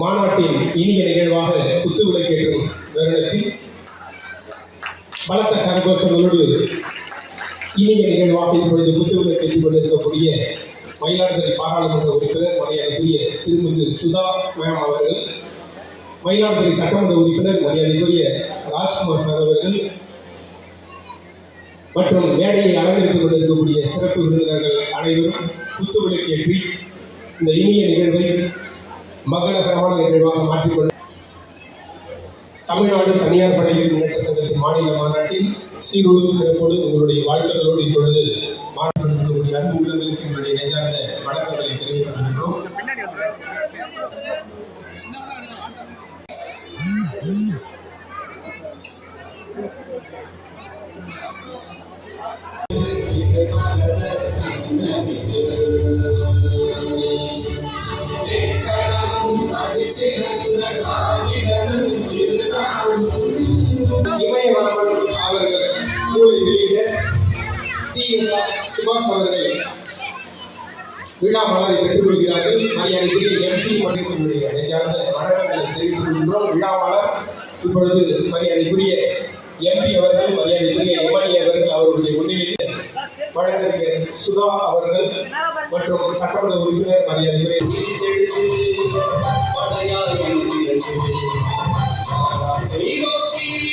மாநாட்டின் இனிய நிகழ்வாக குத்துவிளக்கேற்றும் வருடத்தில் பலத்த கரகோஷங்களோடு இனிய நிகழ்வாக இப்பொழுது குத்துவிளக்கேற்றிக் கொண்டிருக்கக்கூடிய மயிலாடுதுறை பாராளுமன்ற உறுப்பினர் மரியாதைக்குரிய திருமிகு சுதா மேம் அவர்கள் மயிலாடுதுறை சட்டமன்ற உறுப்பினர் மரியாதைக்குரிய ராஜ்குமார் சார் அவர்கள் மற்றும் மேடையை அலங்கரித்துக் கொண்டிருக்கக்கூடிய சிறப்பு விருந்தினர்கள் அனைவரும் குத்துவிளக்கேற்றி இந்த இனிய நிகழ்வை மங்களகரமான நிகழ்வாக மாற்றிக்கொள்ள தமிழ்நாடு தனியார் பள்ளிகள் முன்னேற்ற சங்கத்தின் மாநில மாநாட்டில் சீரோடும் சிறப்போடு உங்களுடைய வாழ்த்துக்களோடு இப்பொழுது மாநாட்டிருக்கக்கூடிய அன்பு உள்ளங்களுக்கு என்னுடைய நெஞ்சார்ந்த வணக்கங்களை தெரிவித்துக் கொள்கின்றோம். இமயவரமன் அவர்கள் நூலை வெளியிட டிஎஸ்ஆர் சுபாஷ் அவர்கள் விழா மலரை பெற்றுக் கொள்கிறார்கள் மரியாதைக்குரிய எம்ஜி மன்றத்தினுடைய நெஞ்சார்ந்த வணக்கங்களை தெரிவித்துக் கொள்கின்றோம் விழா மலர் இப்பொழுது மரியாதைக்குரிய எம்பி அவர்கள் மரியாதைக்குரிய எம்எல்ஏ அவர்கள் அவர்களுடைய முன்னிலையில் வழக்கறிஞர் சுதா அவர்கள் மற்றும் சட்டமன்ற உறுப்பினர் மரியாதைக்குரிய Take a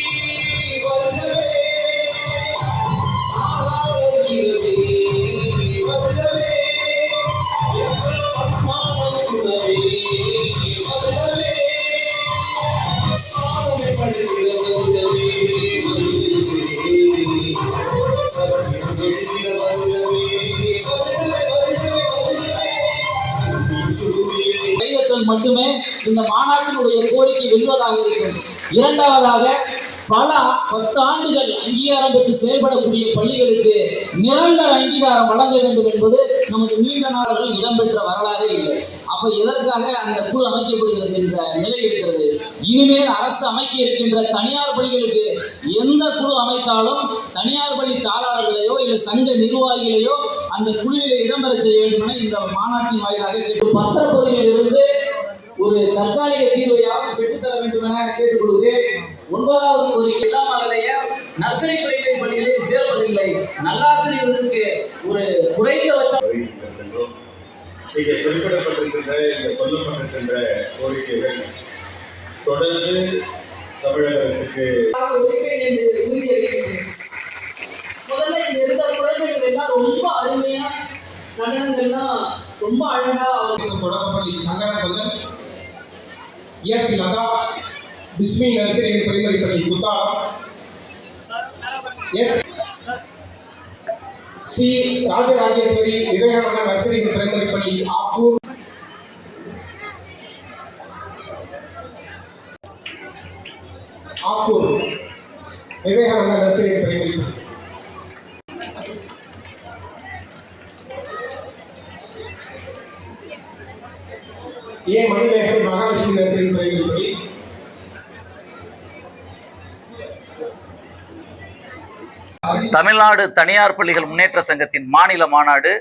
மட்டுமே இந்த மாநாட்டினுடைய கோரிக்கை வெல்வதாக இருக்கும். இரண்டாவதாக பல பத்து ஆண்டுகள் அங்கீகாரம் பெற்று செயல்படக்கூடிய பள்ளிகளுக்கு நிரந்தர அங்கீகாரம் வழங்க வேண்டும் என்பது நமது நீண்ட நாடுகள் இடம்பெற்ற வரலாறே இல்லை. அப்ப எதற்காக அந்த குழு அமைக்கப்படுகிறது என்ற நிலை இருக்கிறது. இனிமேல் அரசு அமைக்க இருக்கின்ற தனியார் பள்ளிகளுக்கு எந்த குழு அமைத்தாலும் தனியார் பள்ளி தாளாளர்களையோ இல்லை சங்க நிர்வாகிகளையோ அந்த குழுவிலே இடம்பெற செய்ய வேண்டும் என இந்த மாநாட்டின் வாயிலாக கேட்டு பத்திரப்பதிவில் இருந்து ஒரு தற்காலிக தீர்வையாவது பெற்றுத்தர வேண்டும் என கேட்டுக்கொள்கிறேன். ஒன்பதாவது கோரிக்கை எல்லாம் மகளிய நர்சரி பள்ளிகளை பள்ளிகளில் சேர்வதில்லை நல்லாசிரியர்களுக்கு ஒரு குறைந்தபட்ச வருகின்றோம் இங்கே குறிப்பிடப்பட்டிருக்கின்ற இங்கே சொல்லப்பட்டிருக்கின்ற கோரிக்கைகள் தொடர்ந்து தமிழக அரசுக்கு முதல்ல இங்க இருந்த குழந்தைகள் எல்லாம் ரொம்ப அருமையா நடனங்கள்லாம் ரொம்ப அழகா தொடக்கப்பள்ளி சங்கரப்பந்தல் எஸ் லதா பிஸ்மி நர்சரி பரிந்துரை பள்ளி Kuthalam S C Rajarajeswari Vivekananda nursery பரிந்துரை பள்ளி ஆப்பூர் ஆப்பூர் விவேகானந்தா நர்சரி பரிந்துரை பள்ளி A Manimegalai Mahalakshmi nursery and Tamil Nadu தனியார் பள்ளிகள் முன்னேற்ற சங்கத்தின் மாநில மாநாடு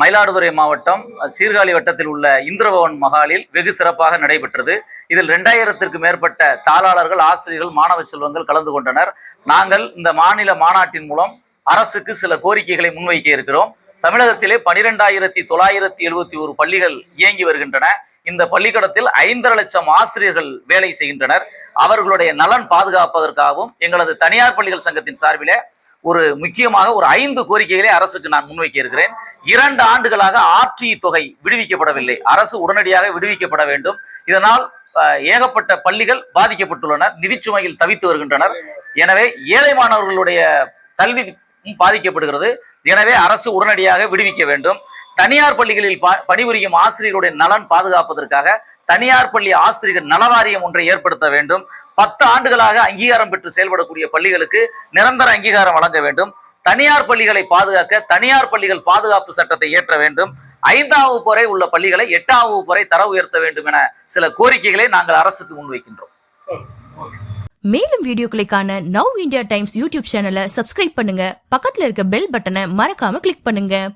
மயிலாடுதுறை மாவட்டம் சீர்காழி வட்டத்தில் உள்ள இந்திரபவன் மகாலில் வெகு சிறப்பாக நடைபெற்றது. இதில் ரெண்டாயிரத்திற்கு மேற்பட்ட தாளாளர்கள் ஆசிரியர்கள் மாணவ செல்வங்கள் கலந்து கொண்டனர். நாங்கள் இந்த மாநில மாநாட்டின் மூலம் அரசுக்கு சில கோரிக்கைகளை முன்வைக்க இருக்கிறோம். தமிழகத்திலே பனிரெண்டாயிரத்தி தொள்ளாயிரத்தி எழுபத்தி ஒரு பள்ளிகள் இயங்கி வருகின்றன. இந்த பள்ளிக்கூடத்தில் ஐந்தரை லட்சம் ஆசிரியர்கள் வேலை செய்கின்றனர். அவர்களுடைய நலன் பாதுகாப்பதற்காகவும் எங்களது தனியார் பள்ளிகள் சங்கத்தின் சார்பிலே ஒரு முக்கியமாக ஒரு ஐந்து கோரிக்கைகளை அரசுக்கு நான் முன்வைக்க இருக்கிறேன். இரண்டு ஆண்டுகளாக ஆர்டி தொகை விடுவிக்கப்படவில்லை. அரசு உடனடியாக விடுவிக்கப்பட வேண்டும். இதனால் அஹ், ஏகப்பட்ட பள்ளிகள் பாதிக்கப்பட்டுள்ளனர் நிதிச்சுமையில் தவித்து வருகின்றனர். எனவே ஏழை மாணவர்களுடைய கல்வி பாதிக்கப்படுகிறது. எனவே அரசு உடனடியாக விடுவிக்க வேண்டும். தனியார் பள்ளிகளில் ப- பணிபுரியும் ஆசிரியர்களுடைய நலன் பாதுகாப்பதற்காக தனியார் பள்ளி ஆசிரியர் நலவாரியம் ஒன்றை ஏற்படுத்த வேண்டும். பத்து ஆண்டுகளாக அங்கீகாரம் பெற்று செயல்படக்கூடிய பள்ளிகளுக்கு நிரந்தர அங்கீகாரம் வழங்க வேண்டும். தனியார் பள்ளிகளை பாதுகாக்க தனியார் பள்ளிகள் பாதுகாப்பு சட்டத்தை ஏற்ற வேண்டும். ஐந்தாம் வகுப்பு வரை உள்ள பள்ளிகளை எட்டாம் வகுப்பு வரை தர உயர்த்த வேண்டும் என சில கோரிக்கைகளை நாங்கள் அரசுக்கு முன்வைக்கின்றோம். மேலும் வீடியோக்களை காண நவ் இந்தியா டைம்ஸ் யூடியூப் சேனலை சப்ஸ்கிரைப் பண்ணுங்க. பக்கத்துல இருக்க பெல் பட்டனை மறக்காம கிளிக் பண்ணுங்க.